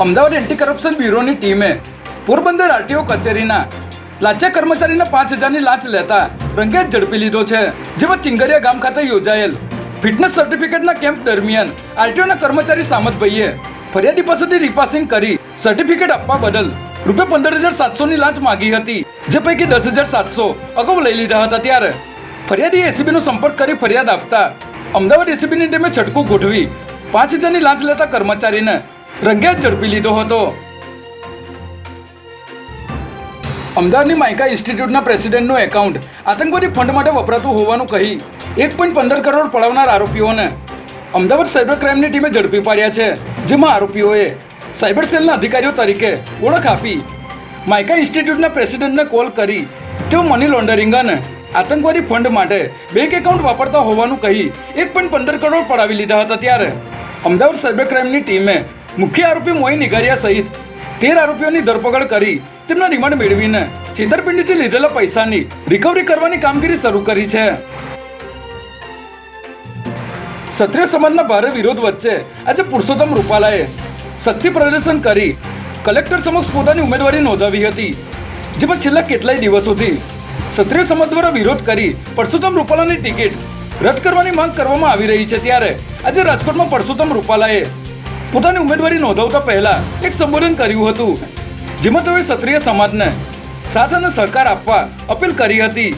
Ahmedabad anti corruption બ્યુરોની ટીમે Porbandar RTO કચેરીના લાચા કર્મચારીના પાંચ હજારની લાંચ લેતા રંગે ઝડપી લીધો છે. જેમાં ચિંગરિયા ગામ ખાતે યોજાયેલ ફિટનેસ સર્ટિફિકેટના કેમ્પ દરમિયાન આરટીઓના કર્મચારી સામતભાઈએ ફરિયાદી પાસેથી રીપાસિંગ કરી સર્ટિફિકેટ આપવા બદલ રૂપિયા પંદર હજાર સાતસોની લાંચ માગી હતી. જે પૈકી દસ હજાર સાતસો અગાઉ લઈ લીધા હતા ત્યારે ફરિયાદી એસીબીનો સંપર્ક કરી ફરિયાદ આપતા અમદાવાદ એસીબીની ટીમે છટકું ગોઠવી પાંચ હજારની લાંચ લેતા કર્મચારીને રંગે ઝડપી લીધો હતો. અમદાવાદની માઇકા ઇન્સ્ટિટ્યૂટના પ્રેસિડેન્ટનું એકાઉન્ટ આતંકવાદી ફંડ માટે વપરાતું હોવાનું કહી એક પોઈન્ટ પંદર કરોડ પડાવનાર આરોપીઓને અમદાવાદ સાયબર ક્રાઇમની ટીમે ઝડપી પાડ્યા છે, જેમાં આરોપીઓએ સાયબર સેલના અધિકારીઓ તરીકે ઓળખ આપી. માઇકા ઇન્સ્ટિટ્યૂટના પ્રેસિડેન્ટને કોલ કરી તેઓ મની લોન્ડરિંગ અને આતંકવાદી ફંડ માટે બેંક એકાઉન્ટ વાપરતા હોવાનું કહી એક પોઈન્ટ પંદર કરોડ પડાવી લીધા હતા ત્યારે અમદાવાદ સાયબર ક્રાઇમની ટીમે મુખ્ય આરોપી મોઈ નિગારિયા સહિત તેર આરોપીઓની ધરપકડ કરી તેમના રિમાન્ડ મેળવીને છેતરપિંડીથી લીધેલા પૈસાની રિકવરી કરવાની કામગીરી શરૂ કરી છે. ક્ષત્રિય સમાજના ભારે વિરોધ વચ્ચે આજે પુરુષોત્તમ રૂપાલાએ શક્તિ પ્રદર્શન કરી કલેક્ટર સમક્ષ પોતાની ઉમેદવારી નોંધાવી હતી, જેમાં છેલ્લા કેટલાય દિવસોથી ક્ષત્રિય સમાજ દ્વારા વિરોધ કરી પરસોત્તમ રૂપાલાની ટિકિટ રદ કરવાની માંગ કરવામાં આવી રહી છે. ત્યારે આજે રાજકોટમાં પરસોત્તમ રૂપાલાએ પોતાની ઉમેદવારી નોંધાવતા પહેલા એક સંબોધન કર્યું હતું, જેમાં તેઓએ ક્ષત્રિય સમાજને સાથ અને સહકાર આપવા અપીલ કરી હતી.